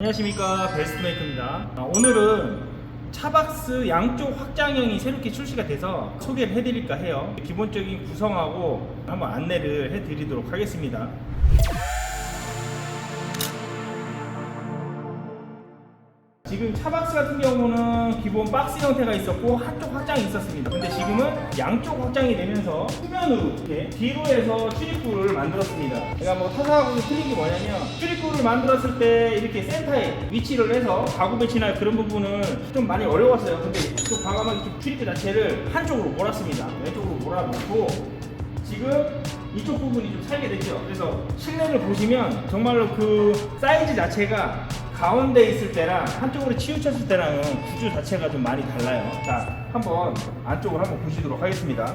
안녕하십니까. 베스트메이커입니다. 아, 오늘은 차박스 양쪽 확장형이 새롭게 출시가 돼서 소개를 해드릴까 해요. 기본적인 구성하고 한번 안내를 해드리도록 하겠습니다 지금 차박스 같은 경우는 기본 박스 형태가 있었고 한쪽 확장이 있었습니다. 근데 지금은 양쪽 확장이 되면서 후면으로 이렇게 뒤로 해서 출입구를 만들었습니다. 제가 뭐 타사하고 틀린 게 뭐냐면 출입구를 만들었을 때 이렇게 센터에 위치를 해서 가구 배치나 그런 부분은 좀 많이 어려웠어요. 근데 또 과감하게 좀 출입구 자체를 한쪽으로 몰았습니다. 왼쪽으로 몰아놓고 지금 이쪽 부분이 좀 살게 됐죠. 그래서 실내를 보시면 정말로 그 사이즈 자체가 가운데 있을 때랑 한쪽으로 치우쳤을 때랑은 구조 자체가 좀 많이 달라요. 자, 한번 안쪽을 한번 보시도록 하겠습니다.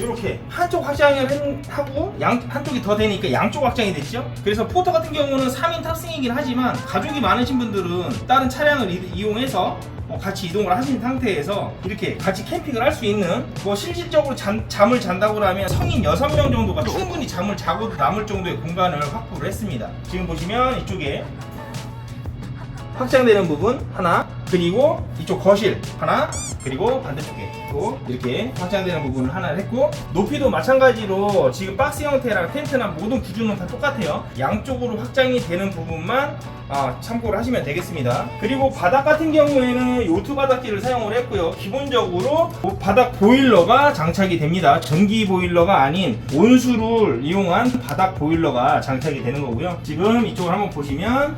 이렇게 한쪽 확장을 하고 양, 한쪽이 더 되니까 양쪽 확장이 됐죠 그래서 포터 같은 경우는 3인 탑승이긴 하지만 가족이 많으신 분들은 다른 차량을 이- 이용해서 어, 같이 이동을 하신 상태에서 이렇게 같이 캠핑을 할 수 있는 뭐 실질적으로 잠, 잠을 잔다고 하면 성인 6명 정도가 충분히 잠을 자고도 남을 정도의 공간을 확보를 했습니다 지금 보시면 이쪽에 확장되는 부분 하나 그리고 이쪽 거실 하나 그리고 반대쪽에 또 이렇게 확장되는 부분을 하나 했고 높이도 마찬가지로 지금 박스 형태랑 텐트나 모든 구조는 다 똑같아요. 양쪽으로 확장이 되는 부분만 아, 참고를 하시면 되겠습니다. 그리고 바닥 같은 경우에는 요트 바닥지를 사용을 했고요. 기본적으로 바닥 보일러가 장착이 됩니다. 전기 보일러가 아닌 온수를 이용한 바닥 보일러가 장착이 되는 거고요. 지금 이쪽을 한번 보시면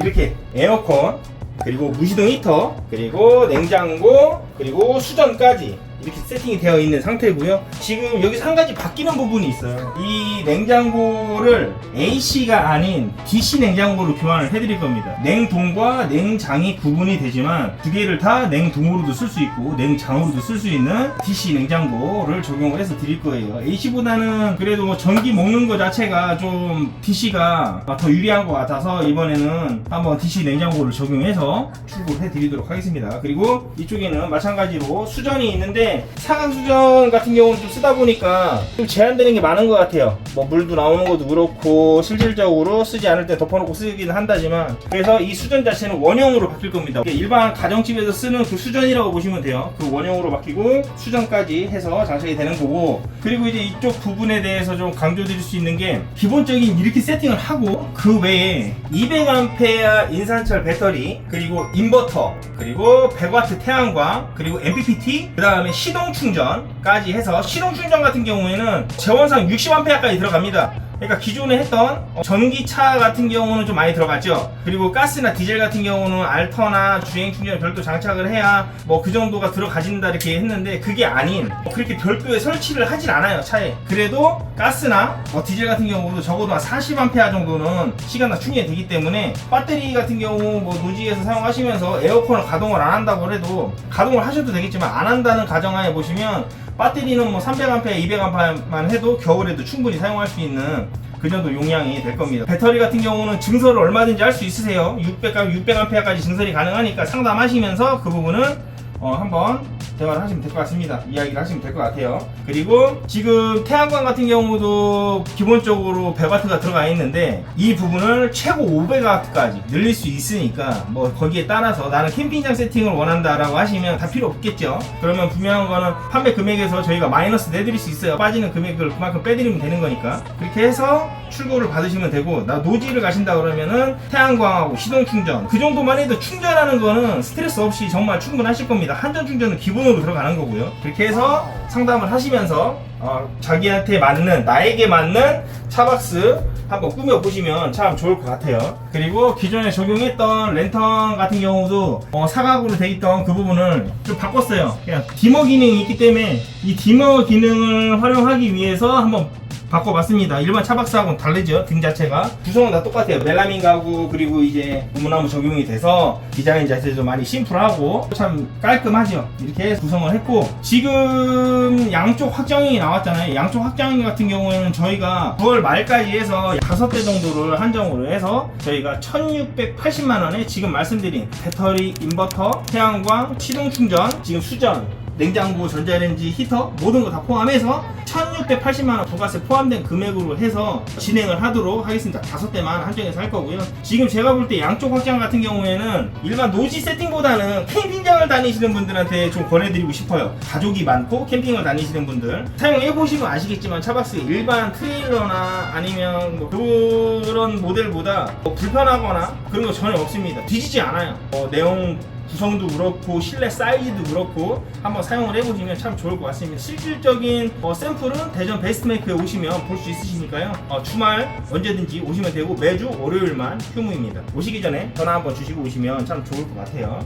이렇게 에어컨 그리고 무시동 히터 그리고 냉장고 그리고 수전까지 이렇게 세팅이 되어 있는 상태고요. 지금 여기서 한 가지 바뀌는 부분이 있어요. 이 냉장고를 AC가 아닌 DC 냉장고로 교환을 해드릴 겁니다. 냉동과 냉장이 구분이 되지만 두 개를 다 냉동으로도 쓸 수 있고 냉장으로도 쓸 수 있는 DC 냉장고를 적용을 해서 드릴 거예요. AC보다는 그래도 뭐 전기 먹는 거 자체가 좀 DC가 더 유리한 것 같아서 이번에는 한번 DC 냉장고를 적용해서 출고해 드리도록 하겠습니다. 그리고 이쪽에는 마찬가지로 수전이 있는데 사각 수전 같은 경우는 좀 쓰다 보니까 좀 제한되는 게 많은 것 같아요. 뭐 물도 나오는 것도 그렇고 실질적으로 쓰지 않을 때 덮어놓고 쓰기는 한다지만 그래서 이 수전 자체는 원형으로 바뀔 겁니다. 일반 가정집에서 쓰는 그 수전이라고 보시면 돼요. 그 원형으로 바뀌고 수전까지 해서 장착이 되는 거고 그리고 이제 이쪽 부분에 대해서 좀 강조드릴 수 있는 게 기본적인 이렇게 세팅을 하고 그 외에 200A 인산철 배터리 그리고 인버터 그리고 100W 태양광 그리고 MPPT 그 다음에 시동 충전까지 해서 시동 충전 같은 경우에는 재원상 60A까지 들어갑니다 그러니까 기존에 했던 어, 전기차 같은 경우는 좀 많이 들어갔죠. 그리고 가스나 디젤 같은 경우는 알터나 주행 충전을 별도 장착을 해야 뭐 그 정도가 들어가진다 이렇게 했는데 그게 아닌 뭐 그렇게 별도의 설치를 하진 않아요 차에. 그래도 가스나 뭐 디젤 같은 경우도 적어도 한 40A 정도는 시간당 충전이 되기 때문에 배터리 같은 경우 뭐 노지에서 사용하시면서 에어컨을 가동을 안 한다고 해도 가동을 하셔도 되겠지만 안 한다는 가정하에 보시면 배터리는 뭐 300A, 200A만 해도 겨울에도 충분히 사용할 수 있는 그 정도 용량이 될 겁니다. 배터리 같은 경우는 증설을 얼마든지 할 수 있으세요. 600, 600A까지 증설이 가능하니까 상담하시면서 그 부분은 어, 한번 대화를 하시면 될 것 같습니다. 이야기를 하시면 될 것 같아요. 그리고 지금 태양광 같은 경우도 기본적으로 100W가 들어가 있는데 이 부분을 최고 500W까지 늘릴 수 있으니까 뭐 거기에 따라서 나는 캠핑장 세팅을 원한다라고 하시면 다 필요 없겠죠. 그러면 분명한 거는 판매 금액에서 저희가 마이너스 내드릴 수 있어요. 빠지는 금액을 그만큼 빼드리면 되는 거니까. 그렇게 해서 출고를 받으시면 되고 나 노지를 가신다 그러면은 태양광하고 시동 충전 그 정도만 해도 충전하는 거는 스트레스 없이 정말 충분하실 겁니다. 한전 충전은 기본 으로 들어가는 거고요. 그렇게 해서 상담을 하시면서 어, 자기한테 맞는 나에게 맞는 차박스 한번 꾸며 보시면 참 좋을 것 같아요. 그리고 기존에 적용했던 랜턴 같은 경우도 어, 사각으로 돼 있던 그 부분을 좀 바꿨어요. 그냥 디머 기능이 있기 때문에 이 디머 기능을 활용하기 위해서 한번 바꿔봤습니다. 일반 차박스하고는 다르죠. 등 자체가. 구성은 다 똑같아요. 멜라민 가구 그리고 이제 고무나무 적용이 돼서 디자인 자체도 많이 심플하고 참 깔끔하죠. 이렇게 구성을 했고 지금 양쪽 확장이 나왔잖아요. 양쪽 확장 같은 경우에는 저희가 9월 말까지 해서 5대 정도를 한정으로 해서 저희가 1680만 원에 지금 말씀드린 배터리, 인버터, 태양광, 시동 충전, 지금 수전 냉장고, 전자레인지, 히터 모든 거 다 포함해서 1680만 원 부가세 포함된 금액으로 해서 진행을 하도록 하겠습니다. 다섯 대만 한정해서 할 거고요. 지금 제가 볼 때 양쪽 확장 같은 경우에는 일반 노지 세팅보다는 캠핑장을 다니시는 분들한테 좀 권해드리고 싶어요. 가족이 많고 캠핑을 다니시는 분들 사용해 보시면 아시겠지만 차박스 일반 트레일러나 아니면 뭐 그런 모델보다 뭐 불편하거나 그런 거 전혀 없습니다. 뒤지지 않아요. 어, 내용 구성도 그렇고 실내 사이즈도 그렇고 한번 사용을 해보시면 참 좋을 것 같습니다. 실질적인 어, 샘플은 대전 베스트메이크에 오시면 볼 수 있으시니까요. 어, 주말 언제든지 오시면 되고 매주 월요일만 휴무입니다. 오시기 전에 전화 한번 주시고 오시면 참 좋을 것 같아요.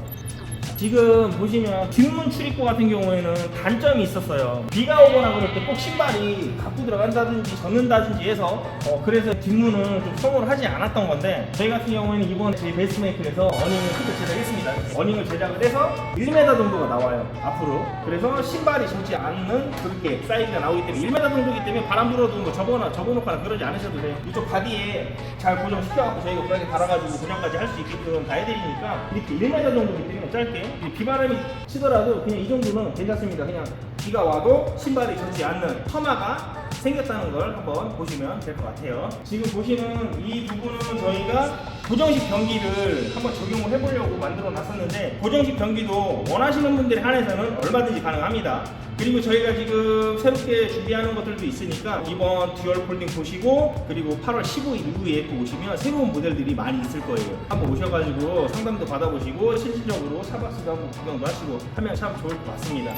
지금 보시면 뒷문 출입구 같은 경우에는 단점이 있었어요. 비가 오거나 그럴 때 꼭 신발이 갖고 들어간다든지 젖는다든지 해서 어, 그래서 뒷문은 좀 선호를 하지 않았던 건데 저희 같은 경우에는 이번 저희 베이스메이크에서 어닝을 크게 제작했습니다. 어닝을 제작을 해서 1m 정도가 나와요. 앞으로. 그래서 신발이 젖지 않는 그렇게 사이즈가 나오기 때문에 1m 정도이기 때문에 바람 불어도 뭐 접어나 접어놓거나 그러지 않으셔도 돼요. 이쪽 바디에 잘 고정시켜갖고 저희가 브라켓 달아가지고 고정까지 할 수 있게끔 다 해드리니까 이렇게 1m 정도이기 때문에 짧게 비바람이 치더라도 그냥 이 정도는 괜찮습니다. 그냥 비가 와도 신발이 젖지 않는 터마가 생겼다는 걸 한번 보시면 될 것 같아요. 지금 보시는 이 부분은 저희가 고정식 변기를 한번 적용을 해보려고 만들어 놨었는데 고정식 변기도 원하시는 분들에 한해서는 얼마든지 가능합니다. 그리고 저희가 지금 새롭게 준비하는 것들도 있으니까 이번 듀얼 폴딩 보시고 그리고 8월 15일 이후에 또 오시면 새로운 모델들이 많이 있을 거예요. 한번 오셔가지고 상담도 받아보시고 실질적으로 차박스도 한번 구경도 하시고 하면 참 좋을 것 같습니다.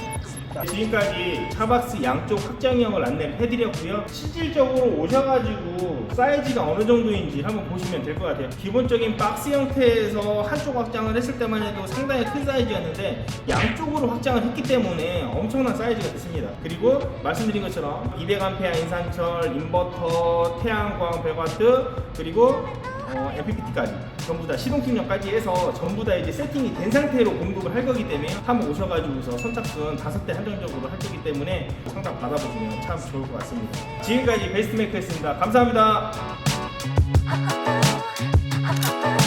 자, 지금까지 차박스 양쪽 확장형을 안내를 해드렸고요. 실질적으로 오셔가지고 사이즈가 어느 정도인지 한번 보시면 될 것 같아요. 기본 적인 박스 형태에서 한쪽 확장을 했을 때만 해도 상당히 큰 사이즈였는데 양쪽으로 확장을 했기 때문에 엄청난 사이즈가 됐습니다. 그리고 말씀드린 것처럼 200A 인산철, 인버터, 태양광 100W 그리고 어, MPPT까지 전부 다 시동팀력까지 해서 전부 다 이제 세팅이 된 상태로 공급을 할 거기 때문에 한번 오셔가지고서 선착순 다섯 대 한정적으로 할 거기 때문에 상담 받아보시면 참 좋을 것 같습니다. 지금까지 베스트 메이크였습니다. 감사합니다. Thank you.